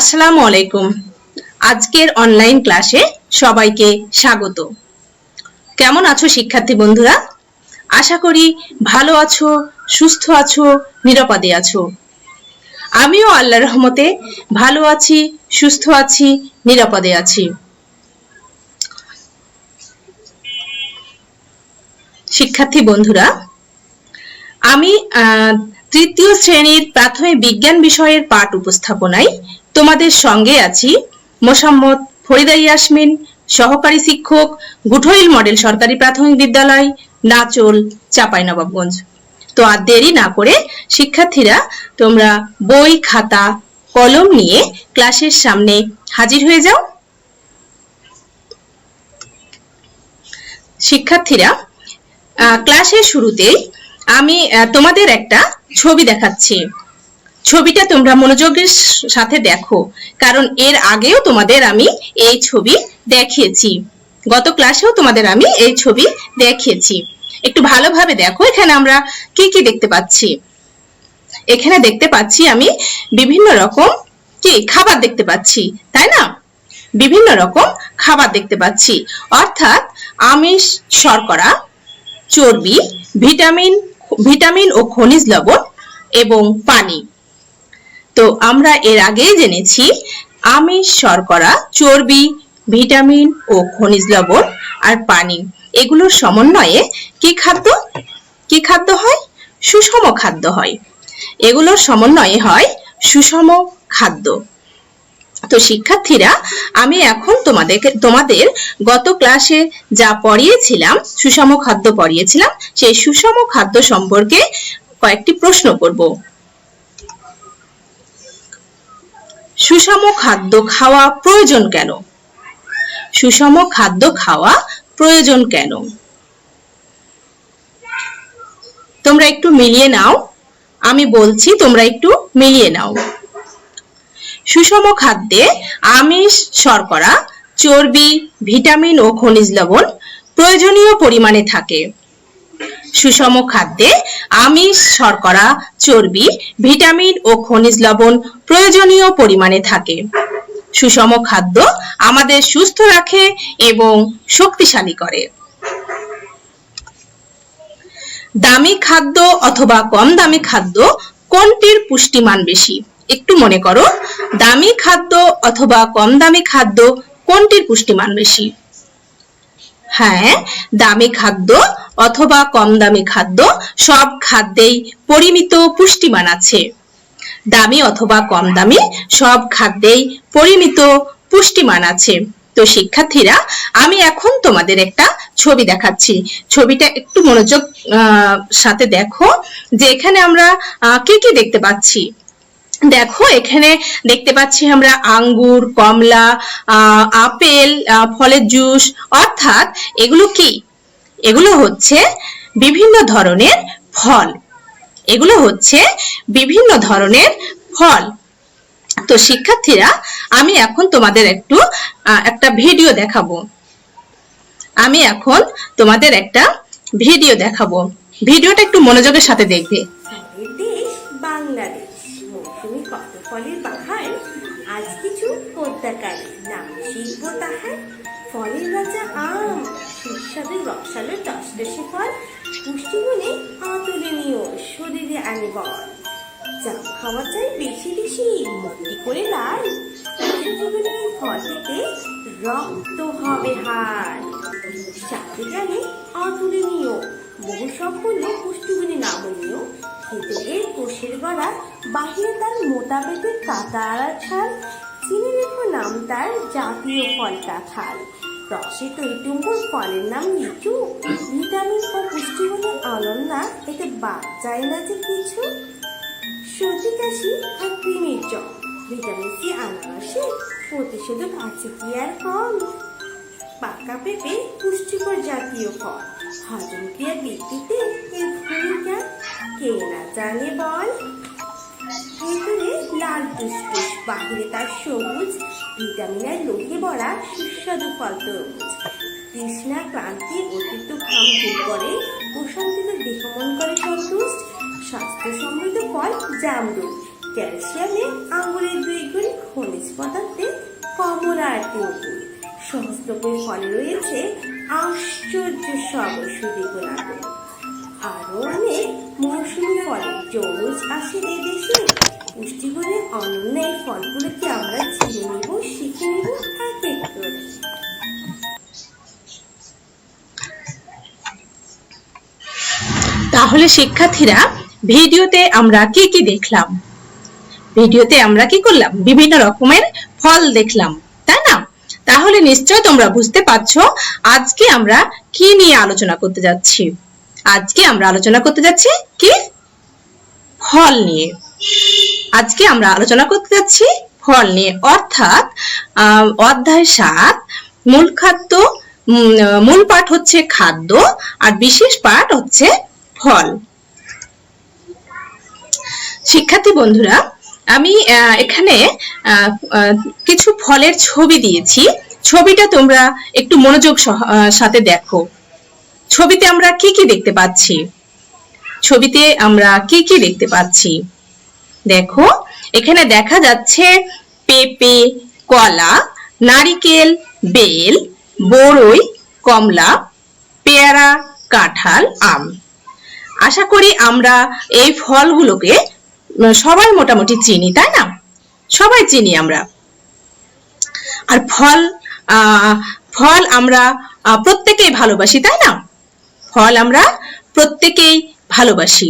আসসালামু আলাইকুম। আজকের অনলাইন ক্লাসে সবাইকে স্বাগত। কেমন আছো শিক্ষার্থী বন্ধুরা? আশা করি ভালো আছো, সুস্থ আছো, নিরাপদে আছো। আমিও আল্লাহর রহমতে ভালো আছি, সুস্থ আছি, নিরাপদে আছি। শিক্ষার্থী বন্ধুরা, আমি তৃতীয় শ্রেণির প্রাথমিক বিজ্ঞান বিষয়ের পাঠ উপস্থাপনায় তোমাদের সঙ্গে আছি মোসাম্মদ ফরিদা ইয়াসমিন, সহকারী শিক্ষক, গুঠইল মডেল সরকারি প্রাথমিক বিদ্যালয়, নাচল, চাঁপাইনবাবগঞ্জ। তো আর দেরি না করে শিক্ষার্থীরা তোমরা বই, খাতা, কলম নিয়ে ক্লাসের সামনে হাজির হয়ে যাও। শিক্ষার্থীরা ক্লাসের শুরুতেই আমি তোমাদের একটা ছবি দেখাচ্ছি। ছবিটা তোমরা মনোযোগের সাথে দেখো, কারণ এর আগেও তোমাদের আমি এই ছবি দেখিয়েছি গত ক্লাসেও তোমাদের আমি এই ছবি দেখিয়েছি একটু ভালোভাবে দেখো, এখানে আমরা কি কি দেখতে পাচ্ছি। এখানে দেখতে পাচ্ছি আমি বিভিন্ন রকম কি খাবার দেখতে পাচ্ছি, তাই না? বিভিন্ন রকম খাবার দেখতে পাচ্ছি। অর্থাৎ আমিষ, শর্করা, চর্বি, ভিটামিন ভিটামিন ও খনিজ লবণ এবং পানি। তো আমরা এর আগেই জেনেছি আমিষ শর্করা, চর্বি, ভিটামিন ও খনিজ লবণ আর পানি। এগুলোর সমন্বয়ে কি খাদ্য? কি খাদ্য হয়? সুষম খাদ্য হয়। এগুলোর সমন্বয়ে হয় সুষম খাদ্য। তো শিক্ষার্থীরা, আমি এখন তোমাদেরকে, তোমাদের গত ক্লাসে যা পড়িয়েছিলাম, সুষম খাদ্য পড়িয়েছিলাম, সেই সুষম খাদ্য সম্পর্কে কয়েকটি প্রশ্ন করব। সুষম খাদ্য খাওয়া প্রয়োজন কেন? সুষম খাদ্য খাওয়া প্রয়োজন কেন? তোমরা একটু মিলিয়ে নাও। আমি বলছি, তোমরা একটু মিলিয়ে নাও। সুষম খাদ্যে আমিষ, শর্করা, চর্বি, ভিটামিন ও খনিজ লবণ প্রয়োজনীয় পরিমাণে থাকে। সুষম খাদ্যে আমিষ, শর্করা, চর্বি, ভিটামিন ও খনিজ লবণ প্রয়োজনীয় পরিমাণে থাকে। সুষম খাদ্য আমাদের সুস্থ রাখে এবং শক্তিশালী করে। দামি খাদ্য অথবা কম দামি খাদ্য কোনটির পুষ্টিমান বেশি? একটু মনে করো। দামি খাদ্য অথবা কম দামি খাদ্য কোনটির পুষ্টিমান বেশি? হ্যাঁ দামি খাদ্য অথবা কম দামি খাদ্য, সব খাদ্যেই পরিমিত পুষ্টিমান আছে। দামি অথবা কম দামি, সব খাদ্যেই পরিমিত পুষ্টিমান আছে। তো শিক্ষার্থীরা, আমি এখন তোমাদের একটা ছবি দেখাচ্ছি। ছবিটা একটু মনোযোগ সাথে দেখো যে এখানে আমরা কি কি দেখতে পাচ্ছি। দেখো, এখানে দেখতে পাচ্ছি আমরা আঙ্গুর, কমলা আপেল ফলের জুস। অর্থাৎ এগুলো কি? এগুলো হচ্ছে বিভিন্ন ধরনের ফল। এগুলো হচ্ছে বিভিন্ন ধরনের ফল। তো শিক্ষার্থীরা, আমি এখন তোমাদের একটু একটা ভিডিও দেখাবো। আমি এখন তোমাদের একটা ভিডিও দেখাবো। ভিডিওটা একটু মনোযোগের সাথে দেখবে। বাংলাদেশ। পদ্মাকারী নাম শিখব তাহার ফলের রাজা আম, সুস্বাদু রসালো টসটসে ফল, পুষ্টিগুণে অতুলনীয় শরীরে আনে বল জাম খাওয়া চাই বেশি বেশি মুক্তি করে লাল। জীবনে ফল থেকে রক্ত হবে হার সাথে গেলে অতুলনীয়, বহু সম্পূর্ণ পুষ্টিগুণে নামনীয়। খেতে এর কোষের গড়া বাহিরে তার মোটা পেটের কাটা আড়া ছাল চিনে নাম তার জাতীয় ফল কাঁঠাল রসে তো টইটুম্বুর ফলের নাম লিচু। ভিটামিন ও পুষ্টিগুণের অনন্যা এতে বাদ যায় না যে কিছু। সর্দি, কাশি আর ক্রিমের জল ভিটামিন সি আনারসে প্রতিষেধক আছে কি আর কম? পাকা পেঁপে পুষ্টিকর জাতীয় ফল। হজম ক্রিয়া বৃদ্ধিতে এর ভূমিকা কে না জানে বল? লাল বাহিরে তার সবুজ ভিটামিন আর লোহে ভরা সুস্বাদু ফল অতিরিক্ত করে, প্রশান্তিতে দেহমন করে সন্তুষ্ট স্বাস্থ্য সমৃদ্ধ ফল জামরুল, ক্যালসিয়ামে আঙুরের দুই গুণ, খনিজ আর তিনটি সহস্রপুর ফলে রয়েছে আশ্চর্য সব ঔষধি গুণাগুণ। আরও অনেক মৌসুমি ফলের জৌরজ আসে এ দেশে। পুষ্টিগুণের ফলগুলোকে আমরা চিনে নেব, শিখে নেব এক এক করে। তাহলে শিক্ষার্থীরা, ভিডিওতে আমরা কি কি দেখলাম? ভিডিওতে আমরা কি করলাম? বিভিন্ন রকমের ফল দেখলাম, তাই না? তাহলে নিশ্চয় তোমরা বুঝতে পারছ, আজকে আমরা কি নিয়ে আলোচনা করতে যাচ্ছি। আজকে আমরা আলোচনা করতে যাচ্ছি কি? ফল নিয়ে। আজকে আমরা আলোচনা করতে যাচ্ছি ফল নিয়ে। অর্থাৎ অধ্যায় সাত, মূল খাদ্য মূল পাঠ হচ্ছে খাদ্য আর বিশেষ পাঠ হচ্ছে ফল। শিক্ষার্থী বন্ধুরা, আমি এখানে কিছু ফলের ছবি দিয়েছি। ছবিটা তোমরা একটু মনোযোগ সাথে দেখো। ছবিতে আমরা কি কি দেখতে পাচ্ছি? ছবিতে আমরা কি কি দেখতে পাচ্ছি? দেখো, এখানে দেখা যাচ্ছে পেঁপে, কলা, নারিকেল, বেল বড়ই কমলা, পেয়ারা, কাঁঠাল, আম। আশা করি আমরা এই ফলগুলোকে সবাই মোটামুটি চিনি, তাই না? সবাই চিনি আমরা। আর ফল ফল আমরা প্রত্যেকেই ভালোবাসি, তাই না? ফল আমরা প্রত্যেকেই ভালোবাসি।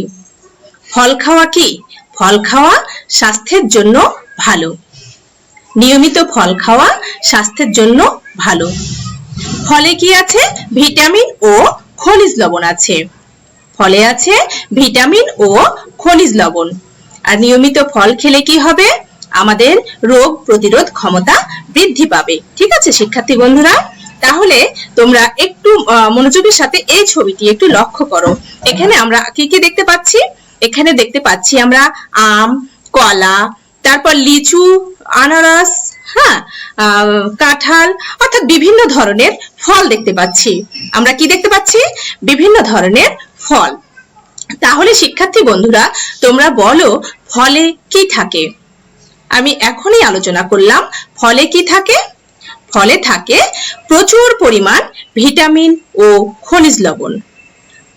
ফল খাওয়া কি? ফল খাওয়া স্বাস্থ্যের জন্য ভালো। নিয়মিত ফল খাওয়া স্বাস্থ্যের জন্য ভালো। ফলে কি আছে? ভিটামিন ও খনিজ লবণ আছে। ফলে আছে ভিটামিন ও খনিজ লবণ। আর নিয়মিত ফল খেলে কি হবে? আমাদের রোগ প্রতিরোধ ক্ষমতা বৃদ্ধি পাবে। ঠিক আছে, শিক্ষার্থী বন্ধুরা? তাহলে তোমরা একটু মনোযোগের সাথে এই ছবিটি একটু লক্ষ্য করো। এখানে আমরা কি কি দেখতে পাচ্ছি? এখানে দেখতে পাচ্ছি আমরা আম, কলা, তারপর লিচু, আনারস হ্যাঁ কাঁঠাল, অর্থাৎ বিভিন্ন ধরনের ফল দেখতে পাচ্ছি। আমরা কি দেখতে পাচ্ছি? বিভিন্ন ধরনের ফল। তাহলে শিক্ষার্থী বন্ধুরা, তোমরা বলো, ফলে কি থাকে? আমি এখনই আলোচনা করলাম, ফলে কি থাকে? ফলে থাকে প্রচুর পরিমাণ ভিটামিন ও খনিজ লবণ।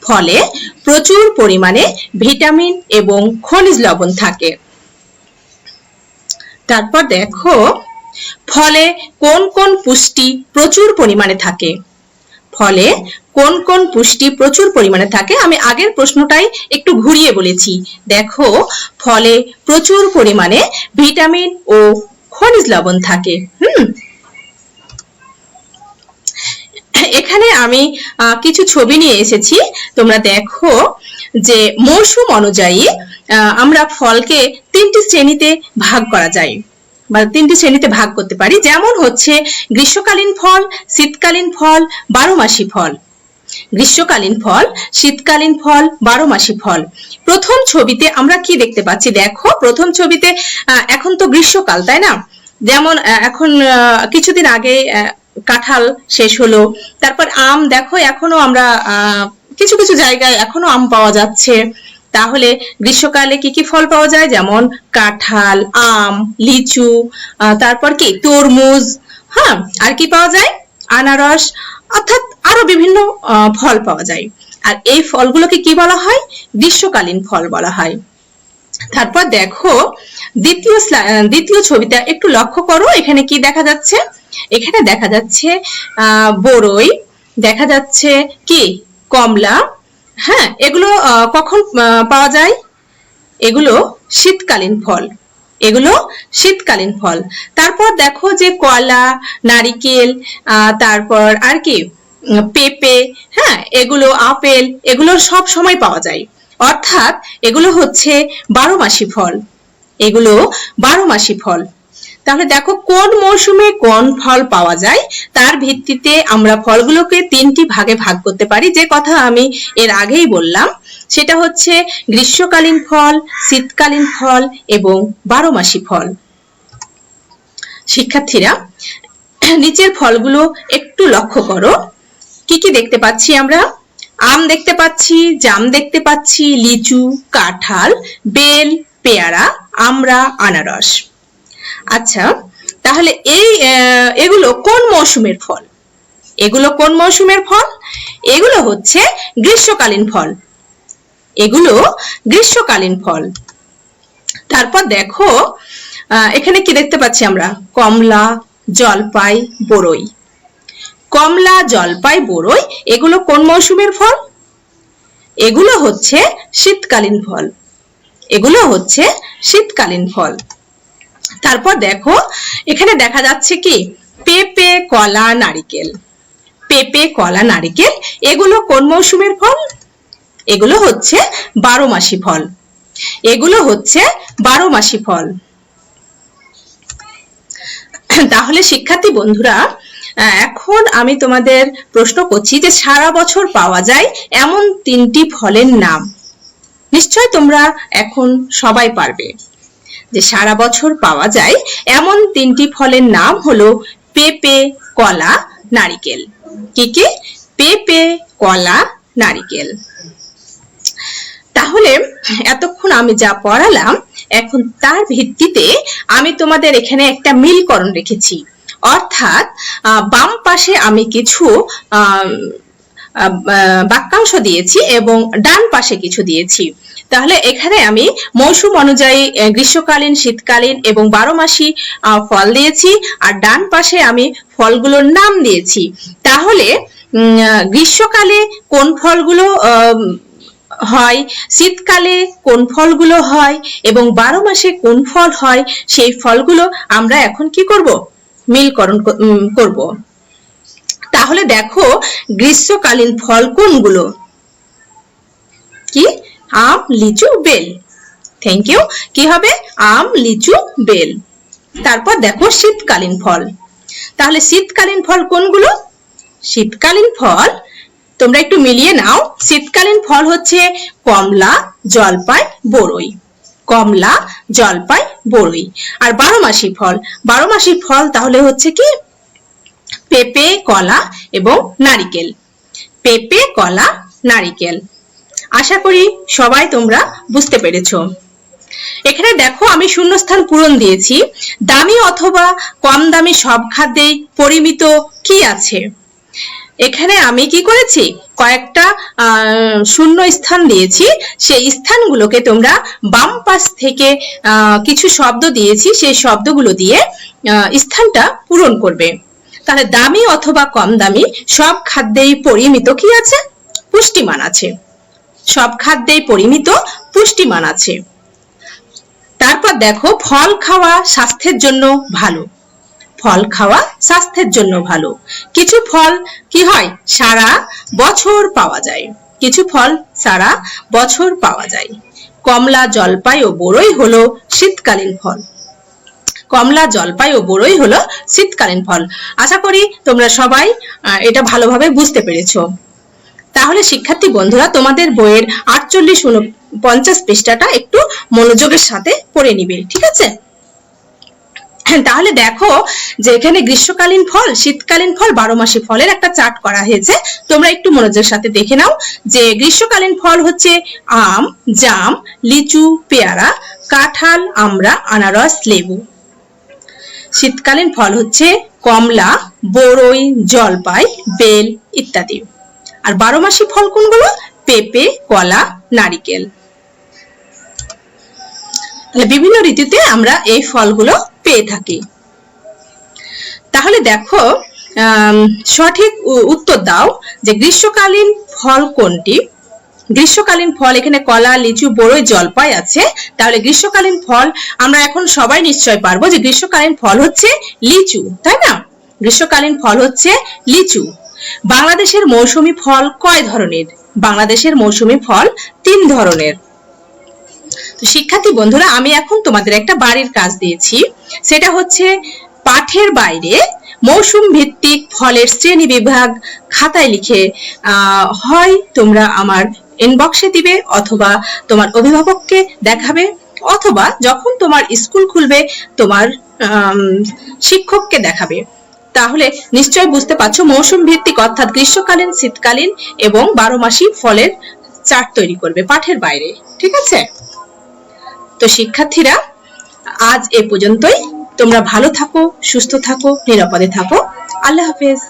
ফলে প্রচুর পরিমাণে ভিটামিন এবং খনিজ লবণ থাকে। তারপর দেখো, ফলে কোন কোন পুষ্টি প্রচুর পরিমাণে থাকে? ফলে কোন কোন পুষ্টি প্রচুর পরিমাণে থাকে? আমি আগের প্রশ্নটাই একটু ঘুরিয়ে বলেছি। দেখো, ফলে প্রচুর পরিমাণে ভিটামিন ও খনিজ লবণ থাকে। হুম? এখানে আমি কিছু ছবি নিয়ে এসেছি। তোমরা দেখো যে মৌসুম অনুযায়ী আমরা ফলকে তিনটি শ্রেণীতে ভাগ করা যায়। বা তিনটি শ্রেণীতে ভাগ করতে পারি। যেমন হচ্ছে গ্রীষ্মকালীন ফল, শীতকালীন ফল বারো মাসি ফল। গ্রীষ্মকালীন ফল, শীতকালীন ফল বারো মাসি ফল। প্রথম ছবিতে আমরা কি দেখতে পাচ্ছি? দেখো, প্রথম ছবিতে এখন তো গ্রীষ্মকাল, তাই না? যেমন এখন কিছুদিন আগে কাঁঠাল শেষ হলো। তারপর আম, দেখো, এখনও আমরা কিছু কিছু জায়গায় এখনও আম পাওয়া যাচ্ছে। তাহলে গ্রীষ্মকালে কি কি ফল পাওয়া যায়? যেমন কাঁঠাল, আম, লিচু তারপর কি? তরমুজ হ্যাঁ আর কি পাওয়া যায়? আনারস, অর্থাৎ আরও বিভিন্ন ফল পাওয়া যায়। আর এই ফলগুলোকে কি বলা হয়? গ্রীষ্মকালীন ফল বলা হয়। তারপর দেখো, দ্বিতীয় দ্বিতীয় ছবিটা একটু লক্ষ্য করো। এখানে কি দেখা যাচ্ছে? এখানে দেখা যাচ্ছে বড়ই দেখা যাচ্ছে কি? কমলা। হ্যাঁ এগুলো কখন পাওয়া যায়? এগুলো শীতকালীন ফল। এগুলো শীতকালীন ফল। তারপর দেখো যে কলা, নারিকেল তারপর আর কি পেঁপে হ্যাঁ এগুলো আপেল, এগুলো সব সময় পাওয়া যায়। অর্থাৎ এগুলো হচ্ছে বারো মাসি ফল। এগুলো বারো মাসি ফল। তাহলে দেখো কোন মৌসুমে কোন ফল পাওয়া যায়, তার ভিত্তিতে আমরা ফলগুলোকে তিনটি ভাগে ভাগ করতে পারি। যে কথা আমি এর আগেই বললাম, সেটা হচ্ছে গ্রীষ্মকালীন ফল, শীতকালীন ফল এবং বারো মাসি ফল। শিক্ষার্থীরা, নিচের ফলগুলো একটু লক্ষ্য করো। কি কি দেখতে পাচ্ছি আমরা? আম দেখতে পাচ্ছি, জাম দেখতে পাচ্ছি, লিচু, কাঁঠাল, বেল, পেয়ারা আমরা আনারস। আচ্ছা তাহলে এই এগুলো কোন মৌসুমের ফল? এগুলো কোন মৌসুমের ফল? এগুলো হচ্ছে গ্রীষ্মকালীন ফল। এগুলো গ্রীষ্মকালীন ফল। তারপর দেখো এখানে কি দেখতে পাচ্ছি আমরা? কমলা, জলপাই বড়ই কমলা, জলপাই বড়ই এগুলো কোন মৌসুমের ফল? এগুলো হচ্ছে শীতকালীন ফল। এগুলো হচ্ছে শীতকালীন ফল। তারপর দেখো, এখানে দেখা যাচ্ছে কি? পেঁপে, কলা, নারিকেল। পেঁপে, কলা, নারিকেল, এগুলো কোন মৌসুমের ফল? এগুলো হচ্ছে বারো মাসি ফল। এগুলো হচ্ছে বারো মাসি ফল। তাহলে শিক্ষার্থী বন্ধুরা এখন আমি তোমাদের প্রশ্ন করছি যে সারা বছর পাওয়া যায় এমন তিনটি ফলের নাম। নিশ্চয় তোমরা এখন সবাই পারবে। যে সারা বছর পাওয়া যায়, এমন তিনটি ফলের নাম হলো পেঁপে, কলা, নারিকেল। কি কি? পেঁপে, কলা, নারিকেল। তাহলে এতক্ষণ আমি যা পড়ালাম, এখন তার ভিত্তিতে আমি তোমাদের এখানে একটা মিলকরণ রেখেছি। অর্থাৎ বাম পাশে আমি কিছু বাক্যাংশ দিয়েছি এবং ডান পাশে কিছু দিয়েছি। তাহলে এখানে আমি মৌসুম অনুযায়ী গ্রীষ্মকালীন, শীতকালীন এবং বারো মাসি ফল দিয়েছি আর ডান পাশে আমি ফলগুলোর নাম দিয়েছি। তাহলে গ্রীষ্মকালে কোন ফলগুলো হয়, শীতকালে কোন ফলগুলো হয় এবং বারো মাসে কোন ফল হয়, সেই ফলগুলো আমরা এখন কি করব? মিলকরণ করব। তাহলে দেখো, গ্রীষ্মকালীন ফল কোনগুলো? কি? আম, লিচু, বেল। থ্যাংক ইউ কি হবে? আম, লিচু, বেল। তারপর দেখো শীতকালীন ফল। তাহলে শীতকালীন ফল কোনগুলো? শীতকালীন ফল, তোমরা একটু মিলিয়ে নাও। শীতকালীন ফল হচ্ছে কমলা, জলপাই বড়ই কমলা, জলপাই বড়ই আর বারো মাসি ফল। বারো মাসি ফল তাহলে হচ্ছে কি? পেঁপে, কলা এবং নারিকেল। পেঁপে, কলা, নারিকেল। আশা করি সবাই তোমরা বুঝতে পেরেছ। এখানে দেখো আমি শূন্যস্থান পূরণ দিয়েছি। দামি অথবা কম দামি সব খাদ্যেই পরিমিত কি আছে? এখানে আমি কি করেছি? কয়েকটা শূন্য স্থান দিয়েছি। সেই স্থানগুলোকে তোমরা বাম পাশ থেকে কিছু শব্দ দিয়েছি। সেই শব্দগুলো দিয়ে স্থানটা পূরণ করবে। তাহলে দামি অথবা কম দামি সব খাদ্যেই পরিমিত কি আছে? পুষ্টিমান আছে। সব খাদ্যেই পরিমিত, পুষ্টিমান আছে। তারপর দেখো, ফল খাওয়া স্বাস্থ্যের জন্য ভালো। ফল খাওয়া স্বাস্থ্যের জন্য ভালো। কিছু ফল কি হয়? সারা বছর পাওয়া যায়। কিছু ফল সারা বছর পাওয়া যায়। কমলা, জলপাই ও বড়ই হলো শীতকালীন ফল। কমলা, জলপাই ও বড়ই হলো শীতকালীন ফল। আশা করি তোমরা সবাই এটা ভালোভাবে বুঝতে পেরেছ। তাহলে শিক্ষার্থী বন্ধুরা, তোমাদের বইয়ের আটচল্লিশ পঞ্চাশ পৃষ্ঠাটা একটু মনোযোগের সাথে পড়ে নিবে, ঠিক আছে? তাহলে দেখো যে এখানে গ্রীষ্মকালীন ফল, শীতকালীন ফল বারো মাসি ফলের একটা চার্ট করা হয়েছে। তোমরা একটু মনোযোগের সাথে দেখে নাও যে গ্রীষ্মকালীন ফল হচ্ছে আম, জাম, লিচু, পেয়ারা, কাঁঠাল আমরা আনারস, লেবু। শীতকালীন ফল হচ্ছে কমলা বড়ই জলপাই, বেল ইত্যাদি। আর বারো মাসি ফল কোনগুলো? পেঁপে, কলা, নারিকেল। তাহলে বিভিন্ন ঋতুতে আমরা এই ফলগুলো পেয়ে থাকি। তাহলে দেখো সঠিক উত্তর দাও যে গ্রীষ্মকালীন ফল কোনটি? গ্রীষ্মকালীন ফল, এখানে কলা, লিচু, বড়ই, জলপাই আছে। তাহলে গ্রীষ্মকালীন ফল, আমরা এখন সবাই নিশ্চয় পারব যে গ্রীষ্মকালীন ফল হচ্ছে লিচু, তাই না? গ্রীষ্মকালীন ফল হচ্ছে লিচু। বাংলাদেশের মৌসুমী ফল কয় ধরনের? বাংলাদেশের মৌসুমী ফল তিন ধরনের। তো শিক্ষার্থী বন্ধুরা, আমি এখন তোমাদের একটা বাড়ির কাজ দিয়েছি। সেটা হচ্ছে পাঠের বাইরে মৌসুম ভিত্তিক ফলের শ্রেণি বিভাগ খাতায় লিখে হয় তোমরা আমার ইনবক্সে দিবে অথবা তোমার অভিভাবককে দেখাবে অথবা যখন তোমার স্কুল খুলবে, তোমার শিক্ষককে দেখাবে। তাহলে নিশ্চয় বুঝতে পারছ মৌসুম ভিত্তিক অর্থাৎ গ্রীষ্মকালীন, শীতকালীন এবং বারো মাসি ফলের চার্ট তৈরি করবে পাঠের বাইরে, ঠিক আছে? তো শিক্ষার্থীরা, আজ এ পর্যন্তই। তোমরা ভালো থাকো, সুস্থ থাকো, নিরাপদে থাকো। আল্লাহ হাফেজ।